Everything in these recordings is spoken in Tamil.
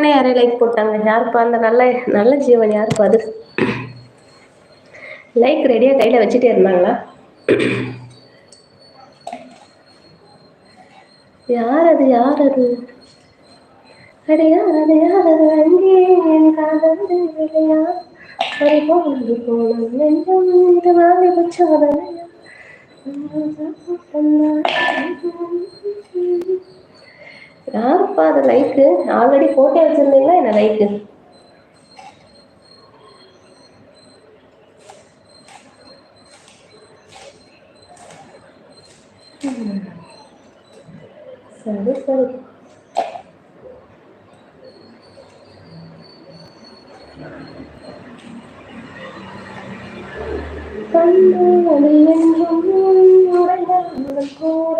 உடனே யாரையும் லைக் போட்டாங்க. யாருப்பா? அந்த நல்ல நல்ல ஜீவன் யாருப்பா அது? லைக் ரெடியாக கையில் வச்சுட்டே இருந்தாங்களா? யார் அது? யார் அது? அடி யார் அது? யார் அது? அங்கே என் காதல் இல்லையா? பறிபோனது போன நெஞ்சம் இது வாலிப சோதனையா யாருப்பா அது லைக்கு ஆல்ரெடி போட்டோ வச்சிருந்தீங்களா என்ன லைக்கு சரி சரி. கண்டு அது என்றும் கூட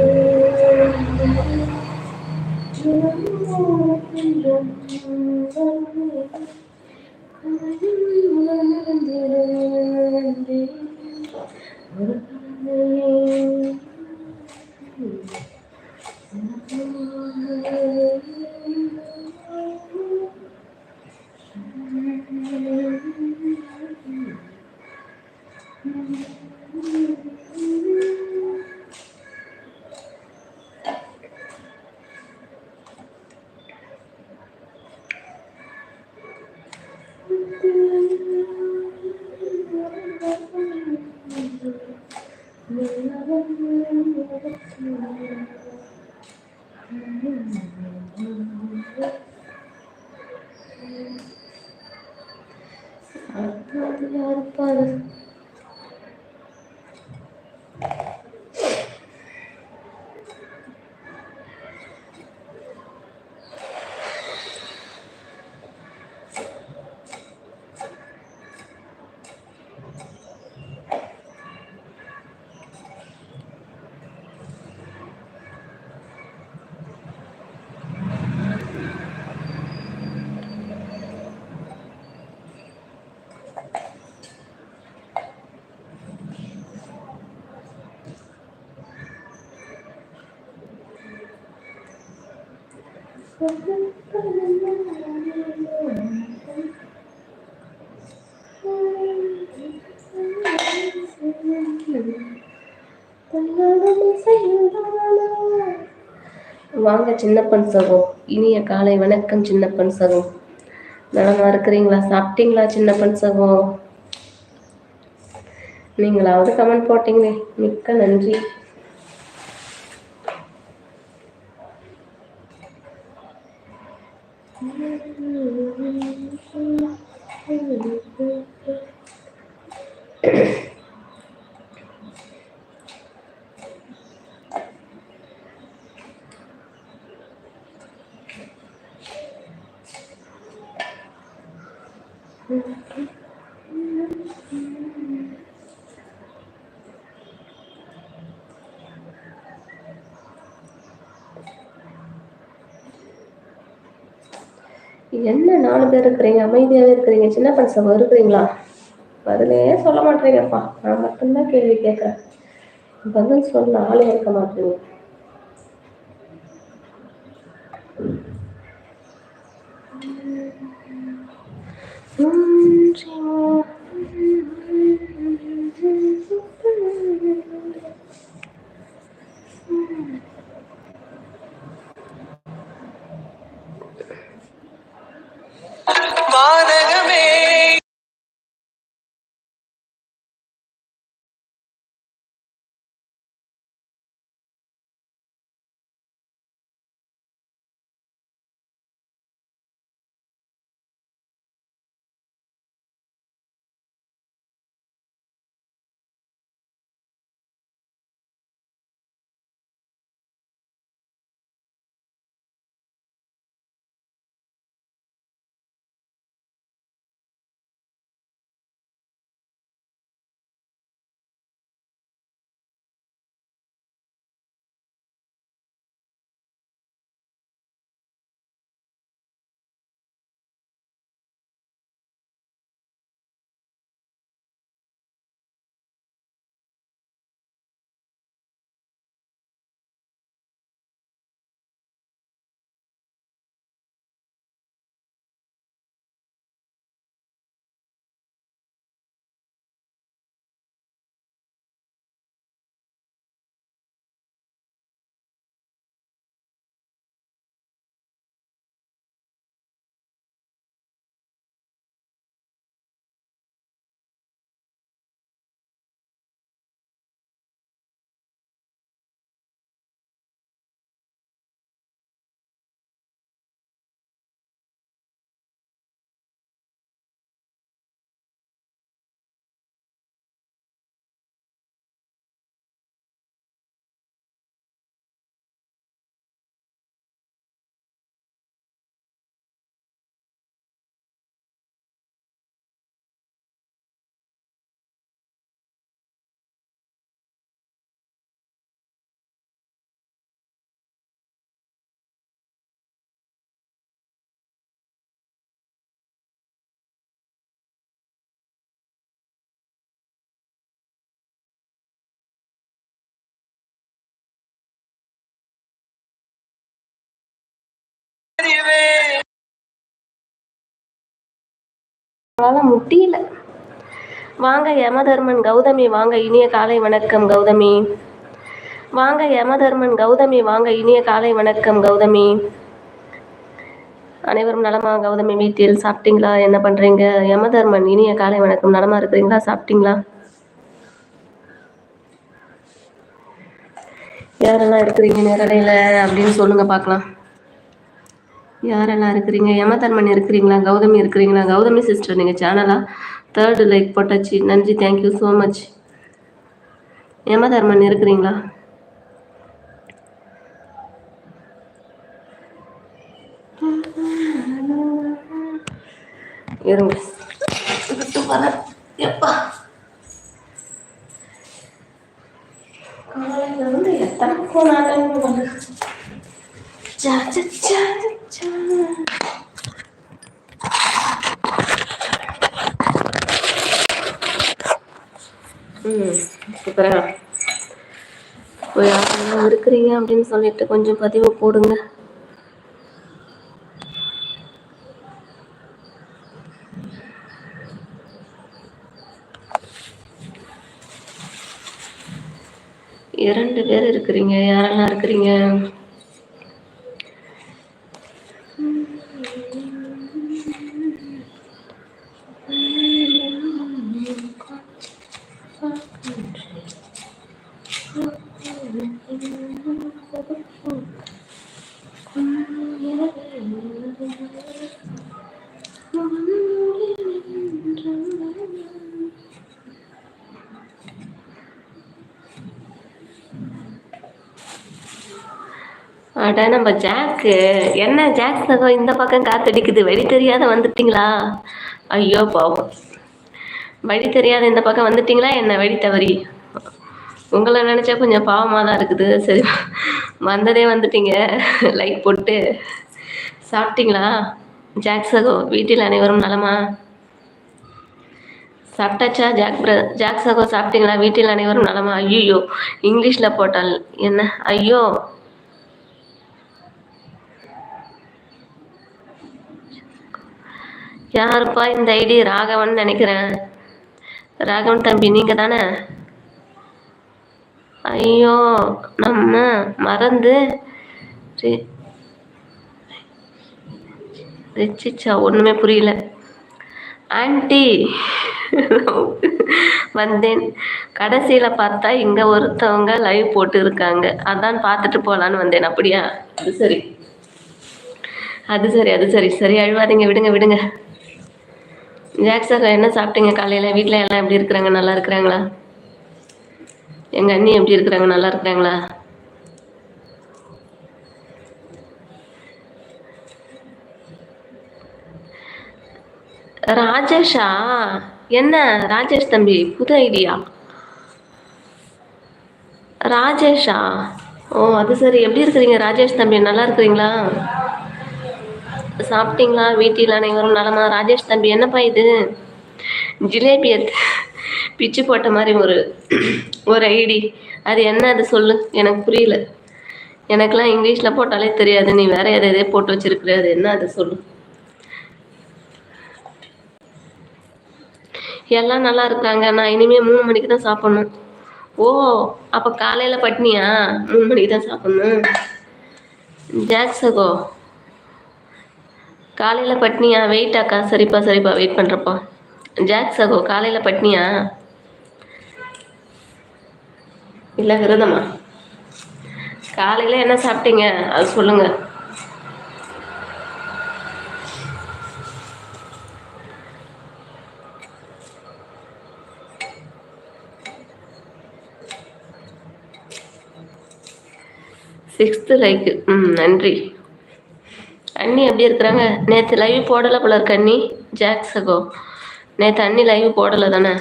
போல் பின்பும் போகும் இறுதி அது யாருப்பா அது வாங்க சின்னப்பன் சகோ. இனிய காலை வணக்கம் சின்னப்பன் சகோ. நலமா இருக்கிறீங்களா? சாப்பிட்டீங்களா சின்னப்பன் சகோ? நீங்களாவது கமெண்ட் போட்டீங்களே. மிக்க நன்றி. என்ன நாலு பேர் இருக்கிறீங்க? அமைதியாகவே இருக்கிறீங்க. சின்ன பசங்க இருக்கிறீங்களா பதிலே சொல்ல மாட்டேங்கப்பா நான் மட்டும்தான் கேள்வி கேட்குறேன். பதில் சொன்ன ஆளே இருக்க மாட்டேங்க அவங்களால முடியல. வாங்க யமதர்மன் கௌதமி வாங்க இனிய காலை வணக்கம் கௌதமி. வாங்க யமதர்மன் கௌதமி வாங்க இனிய காலை வணக்கம் கௌதமி. அனைவரும் நலமா கௌதமி வீட்டில் சாப்பிட்டீங்களா? என்ன பண்றீங்க? யமதர்மன் இனிய காலை வணக்கம். நலமா இருக்கிறீங்களா? சாப்பிட்டீங்களா? யாரெல்லாம் இருக்கிறீங்க நேரலையில் அப்படின்னு சொல்லுங்க பார்க்கலாம். யாரெல்லாம் இருக்கிறீங்க? யமதர்மன் இருக்கிறீங்களா? கௌதமி இருக்கிறீங்களா? கௌதமி சிஸ்டர் நீங்கள் சேனலா தேர்டு லைக் போட்டாச்சு. நன்றி தேங்க்யூ ஸோ மச் யமதர்மன் இருக்கிறீங்களா? இருங்க. விட்டு வரேன் எப்பா? காலையில இருந்து எத்தனை சூப்பரா போய் யாரெல்லாம் இருக்கிறீங்க அப்படின்னு சொல்லிட்டு கொஞ்சம் பதிவு போடுங்க இரண்டு பேர் இருக்கிறீங்க. யாரெல்லாம் இருக்கிறீங்க? அட நம்ம ஜாக்கு என்ன ஜாக் சகம் இந்த பக்கம் காத்தடிக்குது? வழி தெரியாத வந்துட்டீங்களா? ஐயோ பாவம். வழி தெரியாத இந்த பக்கம் வந்துட்டீங்களா? என்ன வழி தவறி? உங்களை நினச்சா கொஞ்சம் பாவமாக தான் இருக்குது. சரி வந்ததே வந்துட்டீங்க. லைக் போட்டு சாப்பிட்டீங்களா? ஜாக் சகோ வீட்டில் அனைவரும் நலமா? சாப்பிட்டாச்சா? ஜாக் பிர ஜாக் சகோ சாப்பிட்டீங்களா? வீட்டில் அனைவரும் நலமா? ஐயோ இங்கிலீஷில் போட்டால் என்ன? ஐயோ. யாருப்பா இந்த ஐடி? ராகவன் நினைக்கிறேன். ராகவன் தம்பி நீங்கள் தானே ஐயோ நம்ம மறந்து ரிச்சிச்சா ஒன்றுமே புரியல. ஆன்டி வந்தேன். கடைசியில் பார்த்தா இங்கே ஒருத்தவங்க லைவ் போட்டு இருக்காங்க அதான் பார்த்துட்டு போகலான்னு வந்தேன் அப்படியா? அது சரி. அது சரி அது சரி. சரி அழுவாதீங்க. விடுங்க விடுங்க. ஜாக்ஸாக்கா என்ன சாப்பிட்டீங்க காலையில்? வீட்டில் எல்லாம் எப்படி இருக்கிறாங்க? நல்லா இருக்கிறாங்களா? எங்கள் அண்ணி எப்படி இருக்கிறாங்க? நல்லா இருக்கிறாங்களா? ராஜேஷா என்ன ராஜேஷ் தம்பி புது ஐடியா? ராஜேஷா ஓ அது சரி. எப்படி இருக்கிறீங்க ராஜேஷ் தம்பி? நல்லா இருக்கிறீங்களா? சாப்பிட்டீங்களா? வீட்டில் அனைவரும் நலமா? ராஜேஷ் தம்பி என்னப்பா இது? ஜிலேபி பிச்சு போட்ட மாதிரி ஒரு ஒரு ஐடி. அது என்ன அது சொல்லு. எனக்கு புரியல. எனக்கெல்லாம் இங்கிலீஷில் போட்டாலே தெரியாது. நீ வேற எதை எதே போட்டு வச்சிருக்கிற. அது என்ன அது சொல்லு. எல்லாம் நல்லா இருக்காங்க. நான் இனிமேல் மூணு மணிக்கு தான் சாப்பிடணும். ஓ அப்போ காலையில் பட்னியா? மூணு மணிக்கு தான் சாப்பிடணும். ஜாக்ஸகோ காலையில் பட்னியா? வெயிட் அக்கா. சரிப்பா சரிப்பா. வெயிட் பண்ணுறப்பா ஜாக் சகோ காலையில் பட்னியா? இல்லை விரதமா? காலையில் என்ன சாப்பிட்டீங்க? அது சொல்லுங்க. சிக்ஸ்த்து லைக்கு ம் நன்றி. அண்ணி எப்படி இருக்கிறாங்க? நேற்று லைவ் போடலை போல இருக்கு அண்ணி ஜாக் சகோ. நேற்று அண்ணி லைவ் போடலை தானே?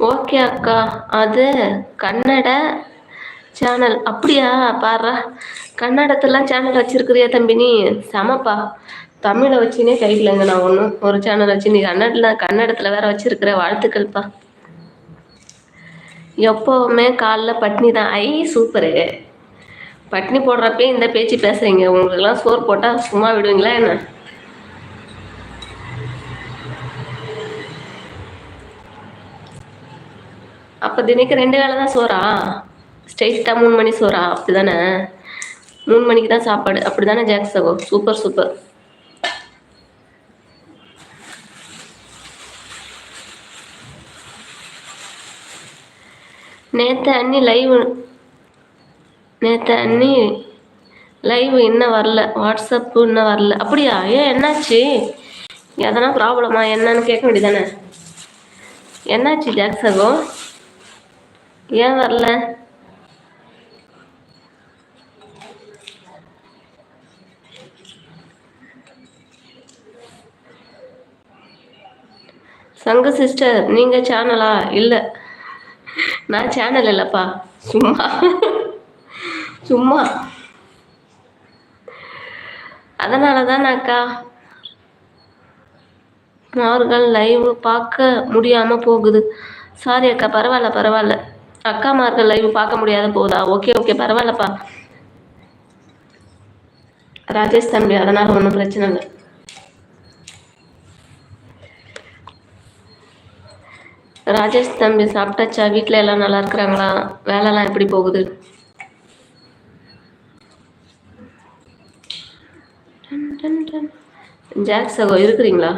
ஓகே அக்கா அது கன்னட சேனல் அப்படியா? பாடுறா கன்னடத்தெல்லாம் சேனல் வச்சிருக்கிறியா தம்பி நீ? சமப்பா. தமிழை வச்சுனே கையிலங்க நான் ஒன்றும் ஒரு சேனல் வச்சு. நீ கன்னடத்தில் கன்னடத்தில் வேற வச்சிருக்கிற வாழ்த்துக்கள்ப்பா. எப்போவுமே காலைல பட்னி தான். ஐ சூப்பரு. பட்னி போடுறப்பே இந்த பேச்சு பேசுறீங்க. உங்களுக்கெல்லாம் சோறு போட்டால் சும்மா விடுவீங்களா என்ன? அப்போ தினைக்கு ரெண்டு வேலை தான் சோறா? ஸ்ட்ரெயிட்டாக மூணு மணி சோறா? அப்படி தானே மூணு மணிக்கு தான் சாப்பாடு. அப்படி தானே ஜாக்ஸ் சகோ? சூப்பர் சூப்பர் நேற்று அண்ணி லைவ் நேற்று அண்ணி லைவ் இன்னும் வரல வாட்ஸ்அப்பு இன்னும் வரல. அப்படியா? ஏன் என்னாச்சு? எதனா ப்ராப்ளமா என்னன்னு கேட்க வேண்டியதானே என்னாச்சு ஜாக்சகோ? ஏன் வரல? சங்க சிஸ்டர் நீங்கள் சேனலா இல்லை. நான் சேனல் இல்லைப்பா. சும்மா. சும்மா. அதனால தான் அக்கா? அவர்கள் லைவ் பார்க்க முடியாமல் போகுது. சாரி அக்கா பரவாயில்ல பரவாயில்ல. அக்காமார்கள் லைவ் பார்க்க முடியாத போகுதா ஓகே ஓகே பரவாயில்லப்பா. ராஜேஷ் தம்பி அதனால் ஒன்றும் பிரச்சனை இல்லை. ராஜேஷ் தம்பி சாப்பிட்டாச்சா? வீட்டில் எல்லாம் நல்லா இருக்கிறாங்களா? வேலைலாம் எப்படி போகுது? ஜாக் சகோ இருக்கிறீங்களா?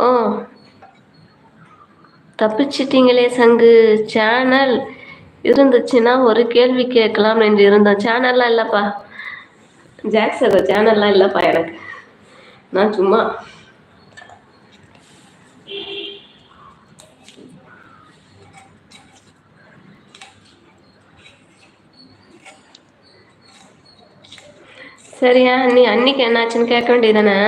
ஓ. தப்பிச்சிட்டிங்களே சங்கு. சேனல் இருந்துச்சுன்னா ஒரு கேள்வி கேட்கலாம் என்று இருந்தோம். சேனல்லாம் இல்லைப்பா. ஜாக்ஸ் சகோ சேனல்லாம் இல்லைப்பா எனக்கு. நான் சும்மா சரியா? நீ அன்னைக்கு என்னாச்சுன்னு கேட்க வேண்டியதானே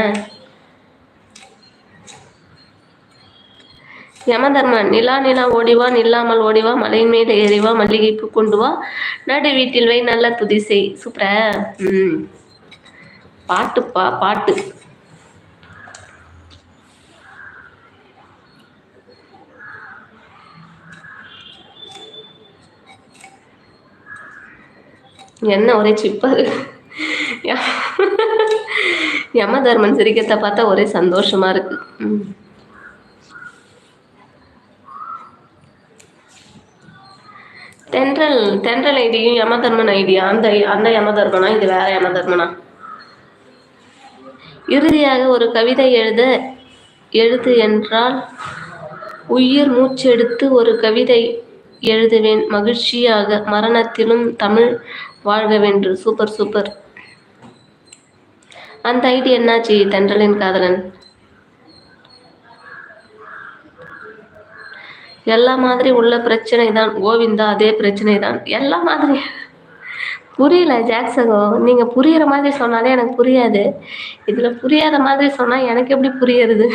யமதர்மன் நிலா நிலா ஓடிவா நில்லாமல் ஓடிவா மலையின் மேல் ஏறிவா மல்லிகைக்கு கொண்டு வா. நடு வீட்டில் வை நல்ல துதிசை சூப்பர? ம். பாட்டுப்பா பாட்டு. என்ன ஒரே சிப்பாரு? யமதர்மன் சிரிக்கத்தை பார்த்தா ஒரே சந்தோஷமா இருக்கு. தென்றல் தென்றல் ஐடியும் யமதர்மன் ஐடியா அந்த அந்த யமதர்மனா இது வேற யமதர்மனா? இறுதியாக ஒரு கவிதை எழுத எழுது என்றால் உயிர் மூச்செடுத்து ஒரு கவிதை எழுதுவேன் மகிழ்ச்சியாக மரணத்திலும் தமிழ் வாழ்கவென்று சூப்பர் சூப்பர். அந்த ஐடி என்னாச்சு தென்றலின் காதலன்? எல்லா மாதிரி உள்ள பிரச்சனை தான் கோவிந்தா அதே பிரச்சனை தான் எல்லா மாதிரி. புரியல ஜாக்சகோ நீங்கள் புரிகிற மாதிரி சொன்னாலே எனக்கு புரியாது. இதில் புரியாத மாதிரி சொன்னால் எனக்கு எப்படி புரியுறது?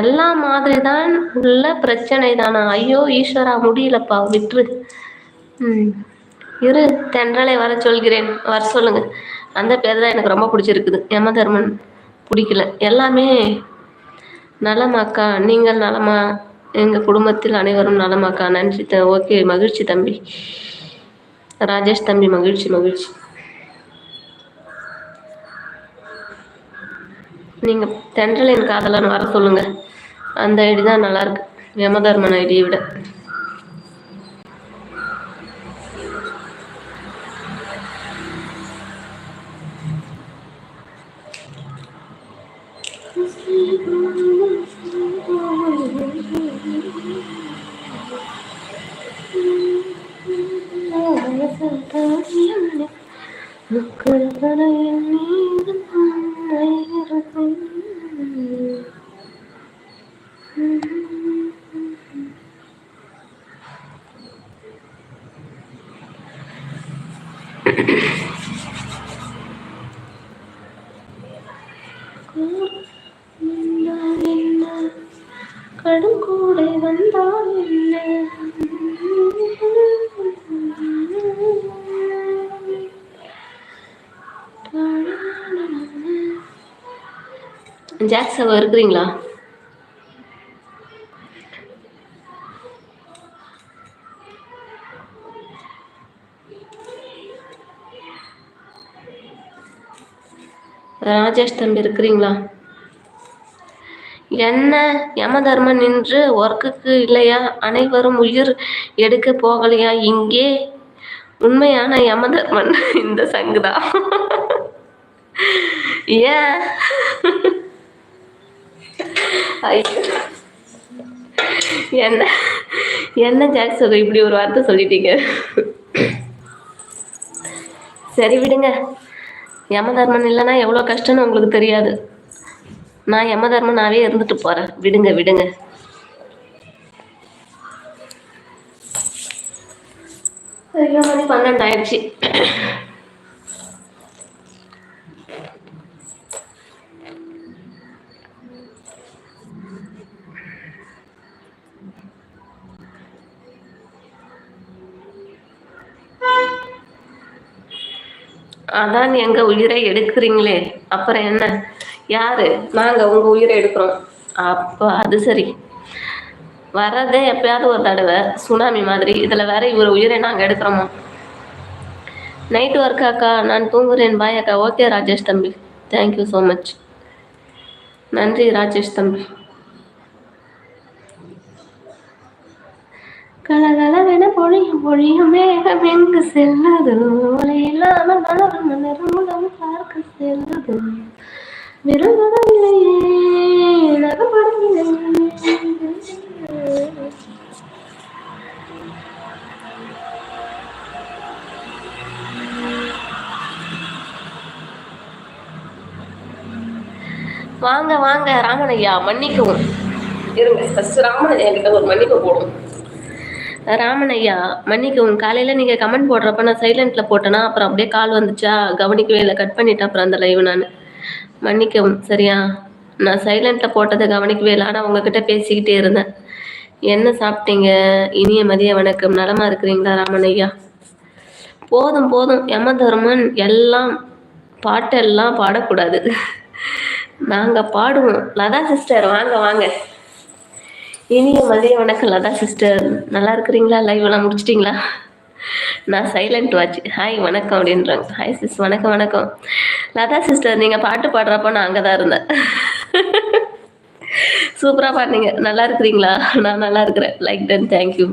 எல்லா மாதிரி தான் உள்ள பிரச்சனை தானா ஐயோ ஈஸ்வரா முடியலப்பா விட்டுரு. ம். இரு தென்றலை வர சொல்கிறேன். வர சொல்லுங்க. அந்த பேர் தான் எனக்கு ரொம்ப பிடிச்சிருக்குது. யமதர்மன் பிடிக்கல. எல்லாமே நலமாக்கா. நீங்கள் நலமா? எங்கள் குடும்பத்தில் அனைவரும் நலமாக்கா. நன்றி த ஓகே. மகிழ்ச்சி தம்பி. ராஜேஷ் தம்பி மகிழ்ச்சி மகிழ்ச்சி. நீங்கள் தென்றலின் காதலன் வர சொல்லுங்கள் அந்த ஐடி தான் நல்லாயிருக்கு யமதர்மன் ஐடியை விட. ஜாக்ஸ் அவ இருக்கிறீங்களா? ராஜேஷ் தம்பி இருக்கிறீங்களா? என்ன யமதர்மன் நின்று ஒர்க்குக்கு இல்லையா? அனைவரும் உயிர் எடுக்க போகலையா? இங்கே உண்மையான யமதர்மன் இந்த சங்குதான். ஏன்? என்ன? என்ன ஜாக் சொல்ற இப்படி ஒரு வார்த்தை சொல்லிட்டீங்க? சரி விடுங்க. யமதர்மன் இல்லைன்னா எவ்வளோ கஷ்டம்னு உங்களுக்கு தெரியாது. நான் யமதர்மனாவே இருந்துட்டு போறேன். விடுங்க விடுங்க. ஐயோ மணி பன்னெண்டு ஆயிடுச்சு அதான் எங்க உயிரை எடுக்கிறீங்களே? அப்புறம் என்ன? யாரு? நாங்க உங்க உயிரை எடுக்கிறோம். அப்போ அது சரி. வர்றதே எப்பயாவது ஒரு தடவை சுனாமி மாதிரி. இதில் வேற இவர் உயிரை நாங்கள் எடுக்கிறோமோ? நைட் ஒர்க் அக்கா நான் தூங்குறேன். பாய் அக்கா. ஓகே ராஜேஷ் தம்பி. தேங்க்யூ ஸோ மச் நன்றி ராஜேஷ் தம்பி. கலகலவென பொழியும் பொழியும் மேகம் எங்கு செல்லது? ஒளி இல்லாமல் மலரும் நிறமுடம் பார்க்க செல்லது. விரும்பவில்லையே நகப்படவில்லையே வாங்க வாங்க ராமனையா மன்னிக்கவும். இருங்க ஃபஸ்ட்டு ராமன் என்கிட்ட ஒரு மன்னிப்பு போடும் ராமனையா ஐயா மன்னிக்கவும் காலையில் நீங்கள் கமெண்ட் போடுறப்ப நான் சைலண்ட்டில் போட்டேன்னா அப்புறம் அப்படியே கால் வந்துச்சா? கவனிக்கவே இல்லை. கட் பண்ணிட்டேன் அப்புறம் அந்த லைவ் நான். மன்னிக்கவும் சரியா? நான் சைலண்ட்டில் போட்டதை கவனிக்கவே இல்லை. ஆனால் உங்ககிட்ட பேசிக்கிட்டே இருந்தேன். என்ன சாப்பிட்டீங்க? இனிய மதிய வணக்கம். நலமா இருக்கிறீங்களா ராமன் ஐயா போதும் போதும். யம தர்மன் எல்லாம் பாட்டெல்லாம் பாடக்கூடாது. நாங்கள் பாடுவோம். லதா சிஸ்டர் வாங்க வாங்க. இனிய மதிய வணக்கம் லதா சிஸ்டர். நல்லா இருக்கிறீங்களா? லைவ் எல்லாம் முடிச்சிட்டிங்களா? நான் சைலண்ட் வாட்ச் ஹாய் வணக்கம் அப்படின்றாங்க. ஹாய் சிஸ் வணக்கம் வணக்கம். லதா சிஸ்டர் நீங்கள் பாட்டு பாடுறப்போ நான் அங்கே தான் இருந்தேன். சூப்பராக பாடினீங்க. நல்லா இருக்கிறீங்களா? நான் நல்லா இருக்கிறேன். Like then thank you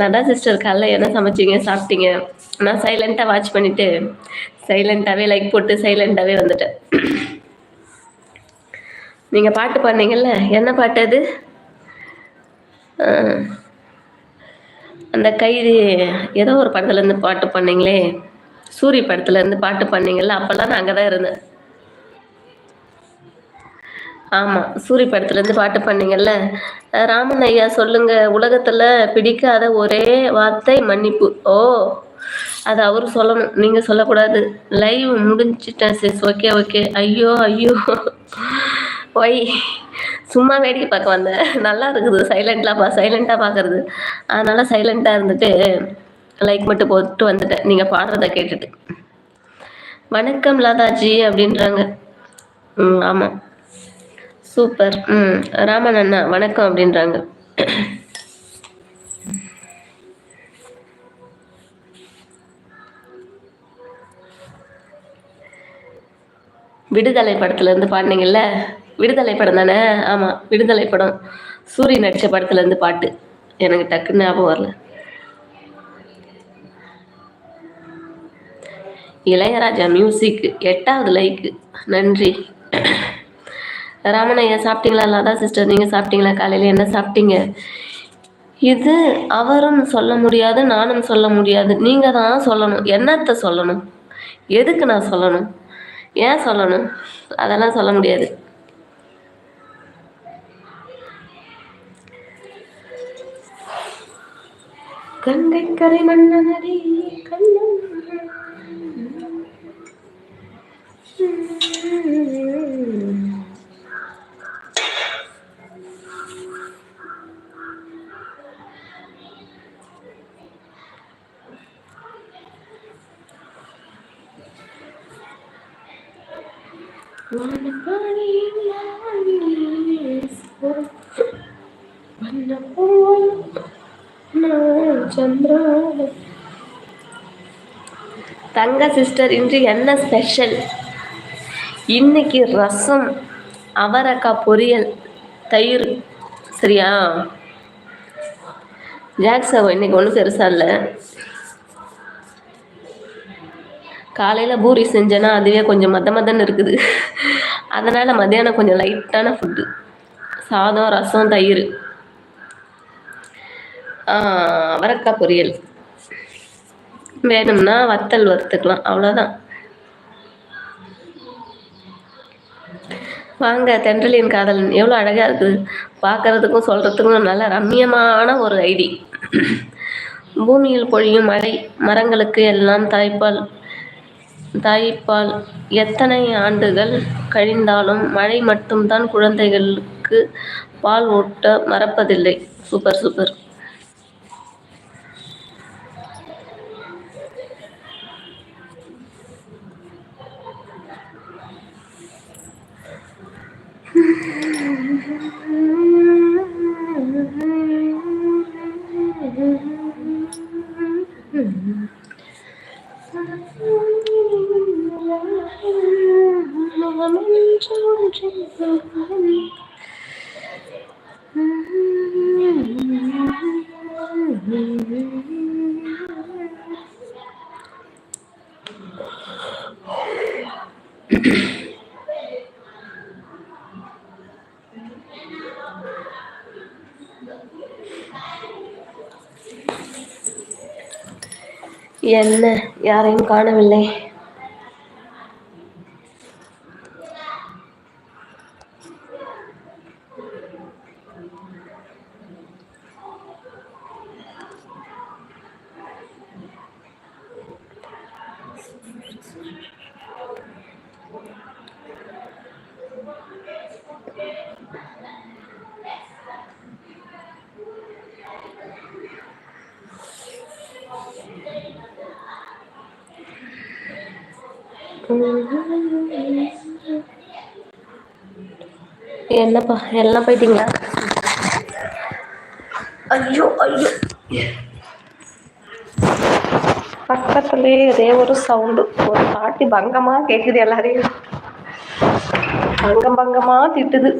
Latha sister காலைல என்ன சமைச்சிங்க? சாப்பிட்டீங்க? நான் சைலண்ட்டாக வாட்ச் பண்ணிவிட்டு சைலண்ட்டாகவே லைக் போட்டு சைலண்ட்டாகவே வந்துட்டேன். நீங்கள் பாட்டு பாடினீங்கல்ல? என்ன பாட்டு அது? அந்த கைது ஏதோ ஒரு படத்துலேருந்து பாட்டு பண்ணீங்களே சூரிய படத்துலேருந்து பாட்டு பண்ணீங்கல்ல அப்போல்லாம் நான் அங்கே தான் இருந்தேன். ஆமாம் சூரிய படத்துலேருந்து பாட்டு பண்ணீங்கல்ல ராமன் ஐயா சொல்லுங்க உலகத்தில் பிடிக்காத ஒரே வார்த்தை மன்னிப்பு. ஓ அது அவரு சொல்லணும் நீங்கள் சொல்லக்கூடாது. லைவ் முடிஞ்சிட்டேன் சிஸ் ஓகே ஓகே. ஐயோ ஐயோ. ஒய் சும்மா வேடிக்கை பார்க்க வந்தேன் நல்லா இருக்குது. சைலண்ட்லாம் பா சைலண்ட்டாக பார்க்குறது. அதனால் சைலண்ட்டாக இருந்துட்டு லைக் மட்டும் போட்டு வந்துட்டேன். நீங்கள் பாடுறத கேட்டுட்டு. வணக்கம் லதாஜி அப்படின்றாங்க. ம் ஆமாம் சூப்பர். ம் ராமன் அண்ணா வணக்கம் அப்படின்றாங்க. விடுதலை படத்துலேருந்து பாடினீங்கல்ல? விடுதலை படம் தானே? ஆமாம் விடுதலை படம். சூரிய நடித்த படத்துலேருந்து பாட்டு. எனக்கு டக்குன்னு ஞாபகம் வரல. இளையராஜா மியூசிக் எட்டாவது லைக்கு நன்றி. ராமனையா சாப்பிட்டீங்களா? இல்லாதா சிஸ்டர் நீங்கள் சாப்பிட்டீங்களா? காலையில் என்ன சாப்பிட்டீங்க? இது அவரும் சொல்ல முடியாது நானும் சொல்ல முடியாது. நீங்கள் தான் சொல்லணும். என்னத்தை சொல்லணும்? எதுக்கு நான் சொல்லணும்? ஏன் சொல்லணும்? அதெல்லாம் சொல்ல முடியாது. கங்கை மன்னனடி கண்ணன் வானம் சந்திரா தங்க சிஸ்டர் இன்று என்ன ஸ்பெஷல் இன்னைக்கு ரசம் அவரக்காய் பொரியல் தயிர் சரியா? ஜாக்ஸாவோ இன்னைக்கு ஒன்றும் பெருசாக இல்லை. காலையில் பூரி செஞ்சேன்னா அதுவே கொஞ்சம் மத மதன்னு இருக்குது. அதனால் மத்தியானம் கொஞ்சம் லைட்டான ஃபுட்டு சாதம் ரசம் தயிர். அவரக்காய் பொரியல். வேணும்னா வத்தல் வறுத்துக்கலாம். அவ்வளோதான் வாங்க தென்றலின் காதலன் எவ்வளோ அழகாக இருக்குது. பார்க்குறதுக்கும் சொல்கிறதுக்கும் நல்ல ரம்மியமான ஒரு ஐடி. பூமியில் பொழியும் மழை மரங்களுக்கு எல்லாம் தாய்ப்பால். தாய்ப்பால் எத்தனை ஆண்டுகள் கழிந்தாலும் மழை மட்டும்தான் குழந்தைகளுக்கு பால் ஊட்ட மறப்பதில்லை. Super super. என்ன? யாரையும் காணவில்லை. என்னப்பா எல்லாம் போயிட்டீங்களா? ஐயோ ஐயோ. பக்கத்துலேயே இதே ஒரு சவுண்டு ஒரு பாட்டி பங்கமாக கேட்குது எல்லாரையும். பங்கம் பங்கமாக திட்டுது.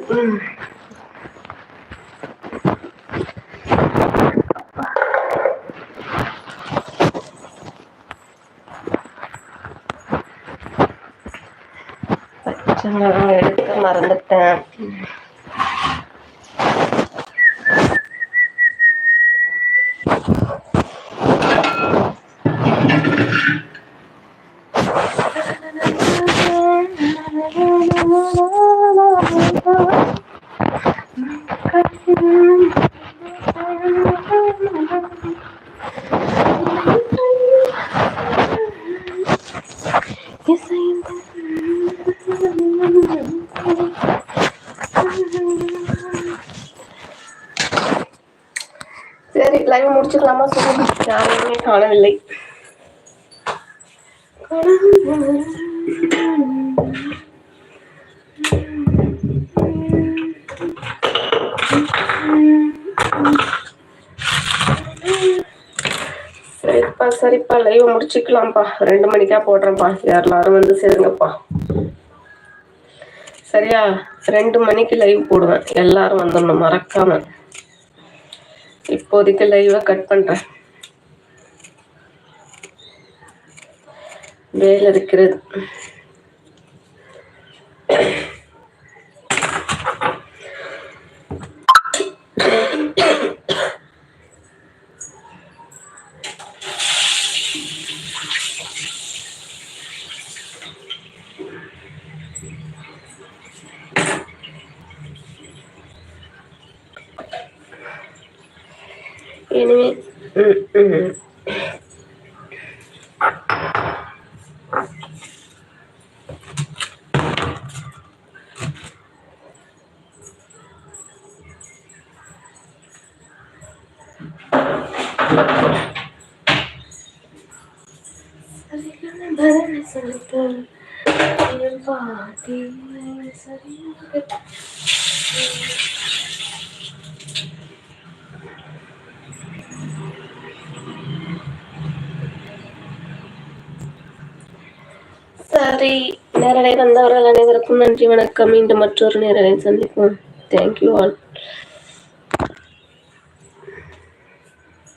எடுக்க மறந்துட்டேன் சரி லைவ் முடிச்சுக்கலாமா சொல்லுங்க யாருமே காணவில்லை. சரிப்பா சரிப்பா லைவ் முடிச்சுக்கலாம்ப்பா. ரெண்டு மணிக்கா போடுறேன்ப்பா. எல்லாரும் வந்து சேருங்கப்பா. சரியா? ரெண்டு மணிக்கு லைவ் போடுவேன். எல்லாரும் வந்துடணும் மறக்காம. இப்போதைக்கு லைவை கட் பண்றேன். வேலை இருக்கிறது இனிமே பாட்டி சரி சரி நேரலை வந்தவர்கள் அனைவருக்கும் நன்றி வணக்கம். மீண்டும் மற்றொரு நேரலை சந்திப்போம். Thank you all